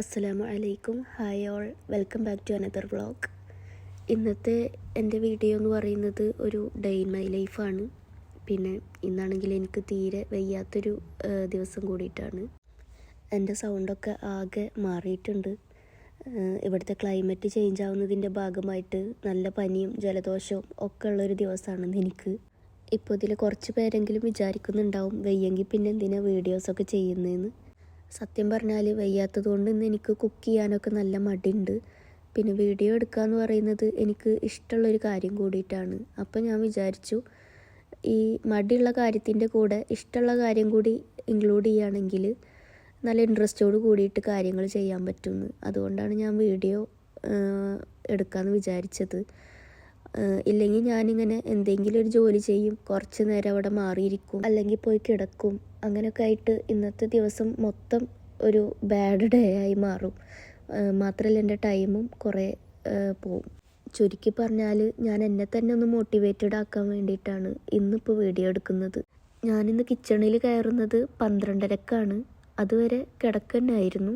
അസ്സലാമു അലൈക്കും. Hi all welcome back to another vlog ഇന്നത്തെ എന്റെ വീഡിയോ എന്ന് പറയുന്നത് ഒരു ഡേ ഇൻ മൈ ലൈഫാണ് പിന്നെ ഇന്നാണെങ്കിൽ എനിക്ക് തീരെ വയ്യാത്തൊരു ദിവസം കൂടിയിട്ടാണ്. എന്റെ സൗണ്ടൊക്കെ ആകെ മാറിയിട്ടുണ്ട്. ഇവിടുത്തെ ക്ലൈമറ്റ് ചേഞ്ച് ആവുന്നതിന്റെ ഭാഗമായിട്ട് നല്ല പനിയും ജലദോഷവും ഒക്കെ ഉള്ളൊരു ദിവസമാണ് എനിക്ക്. ഇപ്പോൾ ഇതിൽ കുറച്ച് പേരെങ്കിലും വിചാരിക്കുന്നുണ്ടാവും വയ്യെങ്കിൽ പിന്നെ എന്തിനാണ് വീഡിയോസൊക്കെ ചെയ്യുന്നതെന്ന് സത്യം പറഞ്ഞാൽ വയ്യാത്തത് കൊണ്ട് ഇന്ന് എനിക്ക് കുക്ക് ചെയ്യാനൊക്കെ നല്ല മടിയുണ്ട്. പിന്നെ വീഡിയോ എടുക്കുക എന്ന് പറയുന്നത് എനിക്ക് ഇഷ്ടമുള്ളൊരു കാര്യം കൂടിയിട്ടാണ്. അപ്പോൾ ഞാൻ വിചാരിച്ചു ഈ മടിയുള്ള കാര്യത്തിന്റെ കൂടെ ഇഷ്ടമുള്ള കാര്യം കൂടി ഇൻക്ലൂഡ് ചെയ്യുകയാണെങ്കിൽ നല്ല ഇൻട്രസ്റ്റോട് കൂടിയിട്ട് കാര്യങ്ങൾ ചെയ്യാൻ പറ്റുമെന്ന് അതുകൊണ്ടാണ് ഞാൻ വീഡിയോ എടുക്കാമെന്ന് വിചാരിച്ചത്. ഇല്ലെങ്കിൽ ഞാനിങ്ങനെ എന്തെങ്കിലും ഒരു ജോലി ചെയ്യും കുറച്ച് നേരം അവിടെ മാറിയിരിക്കും അല്ലെങ്കിൽ പോയി കിടക്കും. അങ്ങനെയൊക്കെ ആയിട്ട് ഇന്നത്തെ ദിവസം മൊത്തം ഒരു ബാഡ് ഡേ ആയി മാറും. മാത്രമല്ല എന്റെ ടൈമും കുറേ പോവും. ചുരുക്കി പറഞ്ഞാൽ ഞാൻ എന്നെ തന്നെ ഒന്ന് മോട്ടിവേറ്റഡ് ആക്കാൻ വേണ്ടിയിട്ടാണ് ഇന്നിപ്പോൾ വീഡിയോ എടുക്കുന്നത്. ഞാനിന്ന് കിച്ചണിൽ കയറുന്നത് പന്ത്രണ്ടരക്കാണ്. അതുവരെ കിടക്കന്നായിരുന്നു.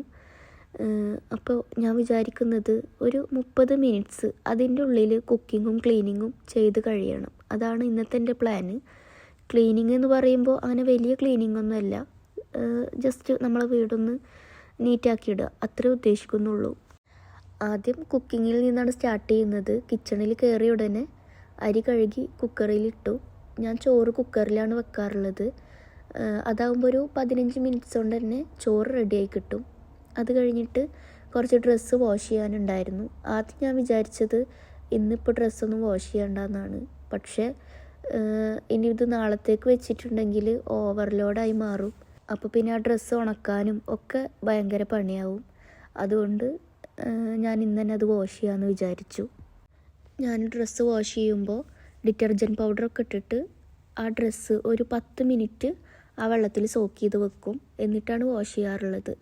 അപ്പോൾ ഞാൻ വിചാരിക്കുന്നത് ഒരു മുപ്പത് മിനിറ്റ്സ് അതിന്റെ ഉള്ളിൽ കുക്കിങ്ങും ക്ലീനിങ്ങും ചെയ്ത് കഴിയണം. അതാണ് ഇന്നത്തെ എന്റെ പ്ലാന് ക്ലീനിങ് എന്ന് പറയുമ്പോൾ അങ്ങനെ വലിയ ക്ലീനിങ് ഒന്നുമല്ല ജസ്റ്റ് നമ്മളെ വീടൊന്ന് നീറ്റാക്കി ഇടുക. അത്രേ ഉദ്ദേശിക്കുന്നുള്ളൂ. ആദ്യം കുക്കിങ്ങിൽ നിന്നാണ് സ്റ്റാർട്ട് ചെയ്യുന്നത്. കിച്ചണിൽ കയറിയ ഉടനെ അരി കഴുകി കുക്കറിലിട്ടു ഞാൻ ചോറ് കുക്കറിലാണ് വെക്കാറുള്ളത്. അതാകുമ്പോൾ ഒരു പതിനഞ്ച് മിനിറ്റ്സ് കൊണ്ട് തന്നെ ചോറ് റെഡിയായി കിട്ടും. അത് കഴിഞ്ഞിട്ട് കുറച്ച് ഡ്രസ്സ് വാഷ് ചെയ്യാനുണ്ടായിരുന്നു. ആദ്യം ഞാൻ വിചാരിച്ചത് ഇന്നിപ്പോൾ ഡ്രസ്സൊന്നും വാഷ് ചെയ്യണ്ടെന്നാണ്. പക്ഷേ ഇനി ഇത് നാളത്തേക്ക് വെച്ചിട്ടുണ്ടെങ്കിൽ ഓവർലോഡായി മാറും. അപ്പോൾ പിന്നെ ആ ഡ്രസ്സ് ഉണക്കാനും ഒക്കെ ഭയങ്കര പണിയാവും. അതുകൊണ്ട് ഞാൻ ഇന്ന് തന്നെ അത് വാഷ് ചെയ്യാമെന്ന് വിചാരിച്ചു. ഞാൻ ഡ്രസ്സ് വാഷ് ചെയ്യുമ്പോൾ ഡിറ്റർജന്റ് പൗഡറൊക്കെ ഇട്ടിട്ട് ആ ഡ്രസ്സ് ഒരു പത്ത് മിനിറ്റ് ആ വെള്ളത്തിൽ സോക്ക് ചെയ്ത് വെക്കും. എന്നിട്ടാണ് വാഷ് ചെയ്യാറുള്ളത്.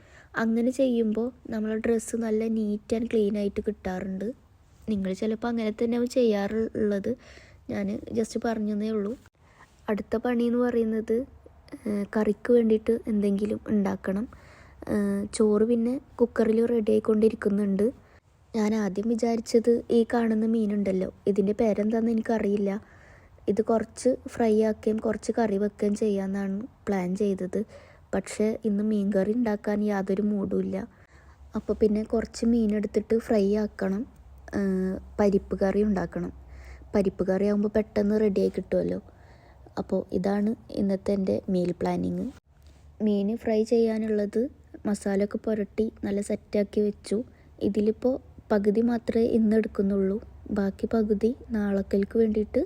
അങ്ങനെ ചെയ്യുമ്പോൾ നമ്മളെ ഡ്രസ്സ് നല്ല നീറ്റ് ആൻഡ് ക്ലീൻ ആയിട്ട് കിട്ടാറുണ്ട്. നിങ്ങൾ ചിലപ്പോൾ അങ്ങനെ തന്നെ ചെയ്യാറുള്ളത്. ഞാൻ ജസ്റ്റ് പറഞ്ഞതേ ഉള്ളൂ. അടുത്ത പണി എന്ന് പറയുന്നത് കറിക്ക് വേണ്ടിയിട്ട് എന്തെങ്കിലും ഉണ്ടാക്കണം. ചോറ് പിന്നെ കുക്കറിൽ റെഡി ആയിക്കൊണ്ടിരിക്കുന്നുണ്ട്. ഞാൻ ആദ്യം വിചാരിച്ചത് ഈ കാണുന്ന മീനുണ്ടല്ലോ ഇതിന്റെ പേരെന്താണെന്ന് എനിക്കറിയില്ല. ഇത് കുറച്ച് ഫ്രൈ ആക്കുകയും കുറച്ച് കറി വെക്കുകയും ചെയ്യാമെന്നാണ് പ്ലാൻ ചെയ്തത്. പക്ഷേ ഇന്ന് മീൻ കറി ഉണ്ടാക്കാൻ യാതൊരു മൂടുമില്ല അപ്പോൾ പിന്നെ കുറച്ച് മീനെടുത്തിട്ട് ഫ്രൈ ആക്കണം. പരിപ്പ് കറി ഉണ്ടാക്കണം. പരിപ്പ് കറി ആകുമ്പോൾ പെട്ടെന്ന് റെഡിയായി കിട്ടുമല്ലോ അപ്പോൾ ഇതാണ് ഇന്നത്തെ എന്റെ മീൽ പ്ലാനിങ് മീൻ ഫ്രൈ ചെയ്യാനുള്ളത് മസാല ഒക്കെ പുരട്ടി നല്ല സെറ്റാക്കി വെച്ചു. ഇതിലിപ്പോൾ പകുതി മാത്രമേ ഇന്ന് എടുക്കുന്നുള്ളൂ. ബാക്കി പകുതി നാളക്കൽക്ക് വേണ്ടിയിട്ട്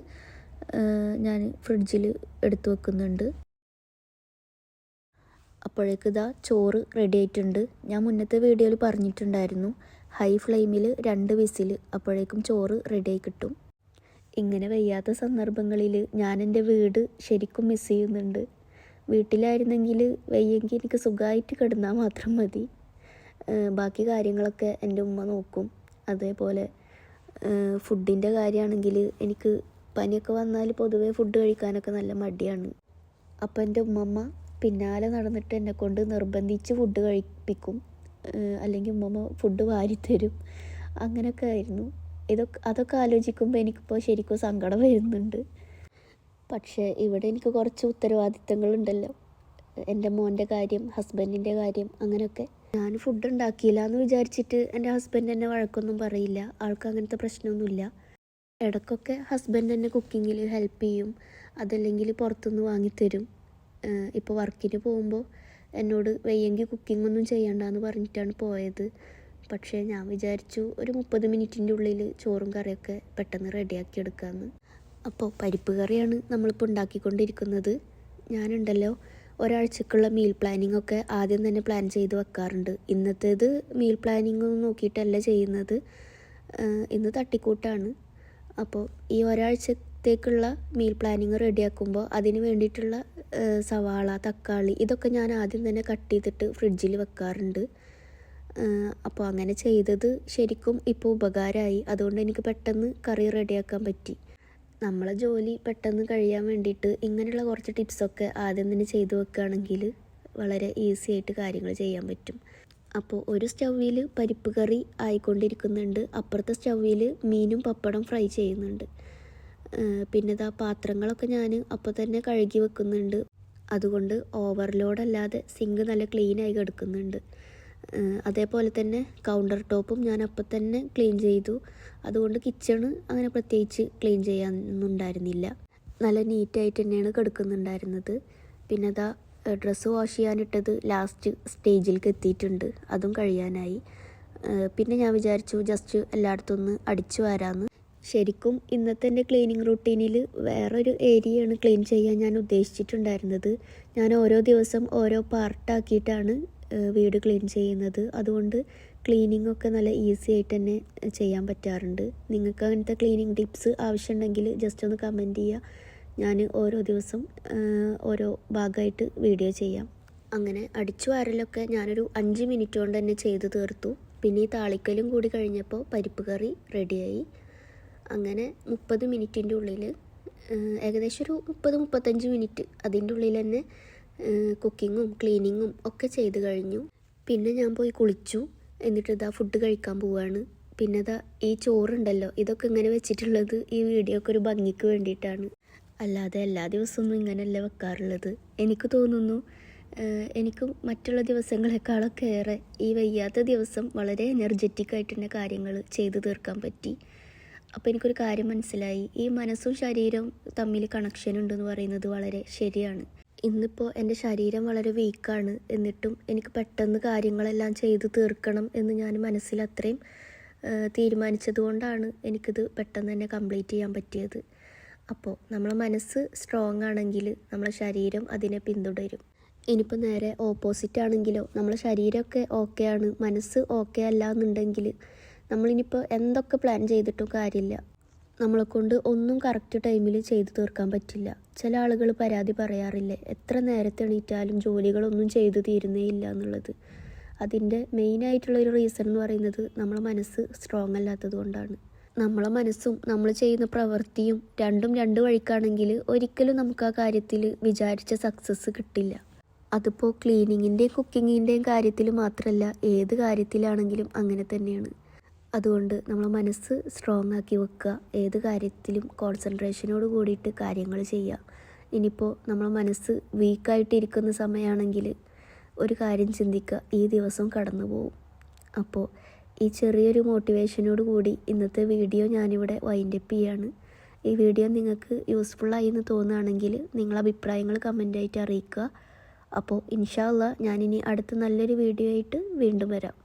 ഞാൻ ഫ്രിഡ്ജിൽ എടുത്തു വെക്കുന്നുണ്ട്. അപ്പോഴേക്ക് ഇതാ ചോറ് റെഡി ആയിട്ടുണ്ട്. ഞാൻ മുന്നത്തെ വീഡിയോയിൽ പറഞ്ഞിട്ടുണ്ടായിരുന്നു. ഹൈ ഫ്ലെയിമിൽ രണ്ട് വിസിൽ അപ്പോഴേക്കും ചോറ് റെഡി ആയി കിട്ടും. ഇങ്ങനെ വയ്യാത്ത സന്ദർഭങ്ങളിൽ ഞാൻ എന്റെ വീട് ശരിക്കും മിസ് ചെയ്യുന്നുണ്ട്. വീട്ടിലായിരുന്നെങ്കിൽ വയ്യെങ്കിൽ എനിക്ക് സുഖമായിട്ട് കിടന്നാൽ മാത്രം മതി. ബാക്കി കാര്യങ്ങളൊക്കെ എന്റെ ഉമ്മ നോക്കും. അതേപോലെ ഫുഡിന്റെ കാര്യമാണെങ്കിൽ എനിക്ക് പനിയൊക്കെ വന്നാൽ പൊതുവേ ഫുഡ് കഴിക്കാനൊക്കെ നല്ല മടിയാണ്. അപ്പം എന്റെ ഉമ്മമ്മ പിന്നാലെ നടന്നിട്ട് എന്നെ കൊണ്ട് നിർബന്ധിച്ച് ഫുഡ് കഴിപ്പിക്കും. അല്ലെങ്കിൽ ഉമ്മമ്മ ഫുഡ് വാരിത്തരും. അങ്ങനെയൊക്കെ ആയിരുന്നു. ഇതൊക്കെ അതൊക്കെ ആലോചിക്കുമ്പോൾ എനിക്കിപ്പോൾ ശരിക്കും സങ്കടം വരുന്നുണ്ട്. പക്ഷേ ഇവിടെ എനിക്ക് കുറച്ച് ഉത്തരവാദിത്തങ്ങളുണ്ടല്ലോ. എന്റെ മോന്റെ കാര്യം ഹസ്ബൻഡിന്റെ കാര്യം അങ്ങനെയൊക്കെ ഞാൻ ഫുഡ് ഉണ്ടാക്കിയില്ല എന്ന് വിചാരിച്ചിട്ട് എന്റെ ഹസ്ബൻഡ് എന്നെ വഴക്കൊന്നും പറയില്ല. ആൾക്ക് അങ്ങനത്തെ പ്രശ്നമൊന്നുമില്ല. ഇടയ്ക്കൊക്കെ ഹസ്ബൻഡ് എന്നെ കുക്കിങ്ങിൽ ഹെൽപ്പ് ചെയ്യും. അതല്ലെങ്കിൽ പുറത്തുനിന്ന് വാങ്ങിത്തരും. ഇപ്പോൾ വർക്കിന് പോകുമ്പോൾ എന്നോട് വയ്യെങ്കിൽ കുക്കിംഗ് ഒന്നും ചെയ്യണ്ടെന്ന് പറഞ്ഞിട്ടാണ് പോയത്. പക്ഷേ ഞാൻ വിചാരിച്ചു ഒരു മുപ്പത് മിനിറ്റിന്റെ ഉള്ളിൽ ചോറും കറിയൊക്കെ പെട്ടെന്ന് റെഡിയാക്കി എടുക്കാമെന്ന് അപ്പോൾ പരിപ്പ് കറിയാണ് നമ്മളിപ്പോൾ ഉണ്ടാക്കിക്കൊണ്ടിരിക്കുന്നത്. ഞാനുണ്ടല്ലോ ഒരാഴ്ചക്കുള്ള മീൽ പ്ലാനിംഗ് ഒക്കെ ആദ്യം തന്നെ പ്ലാൻ ചെയ്ത് വെക്കാറുണ്ട്. ഇന്നത്തേത് മീൽ പ്ലാനിംഗ് ഒന്നും നോക്കിയിട്ടല്ല ചെയ്യുന്നത്. ഇന്ന് തട്ടിക്കൂട്ടാണ്. അപ്പോൾ ഈ ഒരാഴ്ചത്തേക്കുള്ള മീൽ പ്ലാനിങ് റെഡിയാക്കുമ്പോൾ അതിന് വേണ്ടിയിട്ടുള്ള സവാള തക്കാളി ഇതൊക്കെ ഞാൻ ആദ്യം തന്നെ കട്ട് ചെയ്തിട്ട് ഫ്രിഡ്ജിൽ വെക്കാറുണ്ട്. അപ്പോൾ അങ്ങനെ ചെയ്തത് ശരിക്കും ഇപ്പോൾ ഉപകാരമായി അതുകൊണ്ട് എനിക്ക് പെട്ടെന്ന് കറി റെഡിയാക്കാൻ പറ്റി. നമ്മളെ ജോലി പെട്ടെന്ന് കഴിയാൻ വേണ്ടിയിട്ട് ഇങ്ങനെയുള്ള കുറച്ച് ടിപ്സൊക്കെ ആദ്യം തന്നെ ചെയ്തു വെക്കുകയാണെങ്കിൽ വളരെ ഈസി ആയിട്ട് കാര്യങ്ങൾ ചെയ്യാൻ പറ്റും. അപ്പോൾ ഒരു സ്റ്റൗവിൽ പരിപ്പ് കറി ആയിക്കൊണ്ടിരിക്കുന്നുണ്ട്. അപ്പുറത്തെ സ്റ്റൗവിൽ മീനും പപ്പടം ഫ്രൈ ചെയ്യുന്നുണ്ട്. പിന്നെ ഇതാ പാത്രങ്ങളൊക്കെ ഞാൻ അപ്പോൾ തന്നെ കഴുകി വെക്കുന്നുണ്ട്. അതുകൊണ്ട് ഓവർലോഡ് അല്ലാതെ സിങ്ക് നല്ല ക്ലീൻ ആയി കിടക്കുന്നുണ്ട് അതേപോലെ തന്നെ കൗണ്ടർ ടോപ്പും ഞാൻ അപ്പം തന്നെ ക്ലീൻ ചെയ്തു. അതുകൊണ്ട് കിച്ചണ് അങ്ങനെ പ്രത്യേകിച്ച് ക്ലീൻ ചെയ്യാനൊന്നുണ്ടായിരുന്നില്ല നല്ല നീറ്റായിട്ട് തന്നെയാണ് കിടക്കുന്നുണ്ടായിരുന്നത്. പിന്നെ അതാ ഡ്രസ്സ് വാഷ് ചെയ്യാനിട്ടത് ലാസ്റ്റ് സ്റ്റേജിലേക്ക് എത്തിയിട്ടുണ്ട്. അതും കഴിയാനായി. പിന്നെ ഞാൻ വിചാരിച്ചു ജസ്റ്റ് എല്ലായിടത്തും ഒന്ന് അടിച്ചു വരാമെന്ന് ശരിക്കും ഇന്നത്തെ എന്റെ ക്ലീനിങ് റുട്ടീനിൽ വേറൊരു ഏരിയയാണ് ക്ലീൻ ചെയ്യാൻ ഞാൻ ഉദ്ദേശിച്ചിട്ടുണ്ടായിരുന്നത്. ഞാൻ ഓരോ ദിവസം ഓരോ പാർട്ടാക്കിയിട്ടാണ് വീട് ക്ലീൻ ചെയ്യുന്നത്. അതുകൊണ്ട് ക്ലീനിങ് ഒക്കെ നല്ല ഈസി ആയിട്ട് തന്നെ ചെയ്യാൻ പറ്റാറുണ്ട്. നിങ്ങൾക്ക് അങ്ങനത്തെ ക്ലീനിങ് ടിപ്സ് ആവശ്യമുണ്ടെങ്കിൽ ജസ്റ്റ് ഒന്ന് കമന്റ് ചെയ്യുക ഞാൻ ഓരോ ദിവസം ഓരോ ഭാഗമായിട്ട് വീഡിയോ ചെയ്യാം. അങ്ങനെ അടിച്ചു വാരലൊക്കെ ഞാനൊരു അഞ്ച് മിനിറ്റ് കൊണ്ട് തന്നെ ചെയ്ത് തീർത്തു. പിന്നെ ഈ താളിക്കലും കൂടി കഴിഞ്ഞപ്പോൾ പരിപ്പ് കറി റെഡിയായി അങ്ങനെ മുപ്പത് മിനിറ്റിന്റെ ഉള്ളിൽ ഏകദേശം ഒരു മുപ്പത് മുപ്പത്തഞ്ച് മിനിറ്റ് അതിന്റെ ഉള്ളിൽ തന്നെ കുക്കിങ്ങും ക്ലീനിങ്ങും ഒക്കെ ചെയ്ത് കഴിഞ്ഞു. പിന്നെ ഞാൻ പോയി കുളിച്ചു. എന്നിട്ട് ഇതാ ഫുഡ് കഴിക്കാൻ പോവാണ്. പിന്നെ ഇതാ ഈ ചോറുണ്ടല്ലോ ഇതൊക്കെ ഇങ്ങനെ വെച്ചിട്ടുള്ളത് ഈ വീഡിയോ ഒക്കെ ഒരു ഭംഗിക്ക് വേണ്ടിയിട്ടാണ്. അല്ലാതെ എല്ലാ ദിവസവും ഇങ്ങനെയല്ല വെക്കാറുള്ളത്. എനിക്ക് തോന്നുന്നു എനിക്ക് മറ്റുള്ള ദിവസങ്ങളെക്കാളൊക്കെ ഏറെ ഈ വയ്യാത്ത ദിവസം വളരെ എനർജറ്റിക് ആയിട്ട് തന്നെ കാര്യങ്ങൾ ചെയ്തു തീർക്കാൻ പറ്റി. അപ്പോൾ എനിക്കൊരു കാര്യം മനസ്സിലായി. ഈ മനസ്സും ശരീരവും തമ്മിൽ കണക്ഷൻ ഉണ്ടെന്ന് പറയുന്നത് വളരെ ശരിയാണ്. ഇന്നിപ്പോൾ എന്റെ ശരീരം വളരെ വീക്കാണ് എന്നിട്ടും എനിക്ക് പെട്ടെന്ന് കാര്യങ്ങളെല്ലാം ചെയ്തു തീർക്കണം എന്ന് ഞാൻ മനസ്സിൽ അത്രയും തീരുമാനിച്ചതുകൊണ്ടാണ് എനിക്കിത് പെട്ടെന്ന് തന്നെ കംപ്ലീറ്റ് ചെയ്യാൻ പറ്റിയത്. അപ്പോൾ നമ്മളെ മനസ്സ് സ്ട്രോങ് ആണെങ്കിൽ നമ്മളെ ശരീരം അതിനെ പിന്തുടരും. ഇനിയിപ്പോൾ നേരെ ഓപ്പോസിറ്റ് ആണെങ്കിലോ നമ്മളെ ശരീരമൊക്കെ ഓക്കെ ആണ്. മനസ്സ് ഓക്കെ അല്ല എന്നുണ്ടെങ്കിൽ നമ്മളിനിപ്പോൾ എന്തൊക്കെ പ്ലാൻ ചെയ്തിട്ടും കാര്യമില്ല. നമ്മളെ കൊണ്ട് ഒന്നും കറക്റ്റ് ടൈമിൽ ചെയ്തു തീർക്കാൻ പറ്റില്ല. ചില ആളുകൾ പരാതി പറയാറില്ലേ എത്ര നേരത്തെ എണീറ്റാലും ജോലികളൊന്നും ചെയ്തു തീരുന്നേ ഇല്ല എന്നുള്ളത്. അതിന്റെ മെയിനായിട്ടുള്ള ഒരു റീസൺ എന്ന് പറയുന്നത് നമ്മളെ മനസ്സ് സ്ട്രോങ് അല്ലാത്തത് കൊണ്ടാണ്. നമ്മളെ മനസ്സും നമ്മൾ ചെയ്യുന്ന പ്രവൃത്തിയും രണ്ടും രണ്ട് വഴിക്കാണെങ്കിൽ ഒരിക്കലും നമുക്ക് ആ കാര്യത്തിൽ വിചാരിച്ച സക്സസ് കിട്ടില്ല. അതിപ്പോൾ ക്ലീനിങ്ങിന്റെയും കുക്കിങ്ങിന്റെയും കാര്യത്തിൽ മാത്രമല്ല ഏത് കാര്യത്തിലാണെങ്കിലും അങ്ങനെ തന്നെയാണ്. അതുകൊണ്ട് നമ്മൾ മനസ്സ് സ്ട്രോങ് ആക്കി വെക്കുക. ഏത് കാര്യത്തിലും കോൺസെൻട്രേഷനോട് കൂടിയിട്ട് കാര്യങ്ങൾ ചെയ്യുക ഇനിയിപ്പോൾ നമ്മൾ മനസ്സ് വീക്കായിട്ടിരിക്കുന്ന സമയമാണെങ്കിൽ ഒരു കാര്യം ചിന്തിക്കുക. ഈ ദിവസം കടന്നു പോകും. അപ്പോൾ ഈ ചെറിയൊരു മോട്ടിവേഷനോട് കൂടി ഇന്നത്തെ വീഡിയോ ഞാനിവിടെ വൈൻഡപ്പ് ചെയ്യാണ്. ഈ വീഡിയോ നിങ്ങൾക്ക് യൂസ്ഫുള്ളായി എന്ന് തോന്നുകയാണെങ്കിൽ നിങ്ങളെ അഭിപ്രായങ്ങൾ കമന്റായിട്ട് അറിയിക്കുക. അപ്പോൾ ഇൻഷാല്ല ഞാനിനി അടുത്ത നല്ലൊരു വീഡിയോ ആയിട്ട് വീണ്ടും വരാം.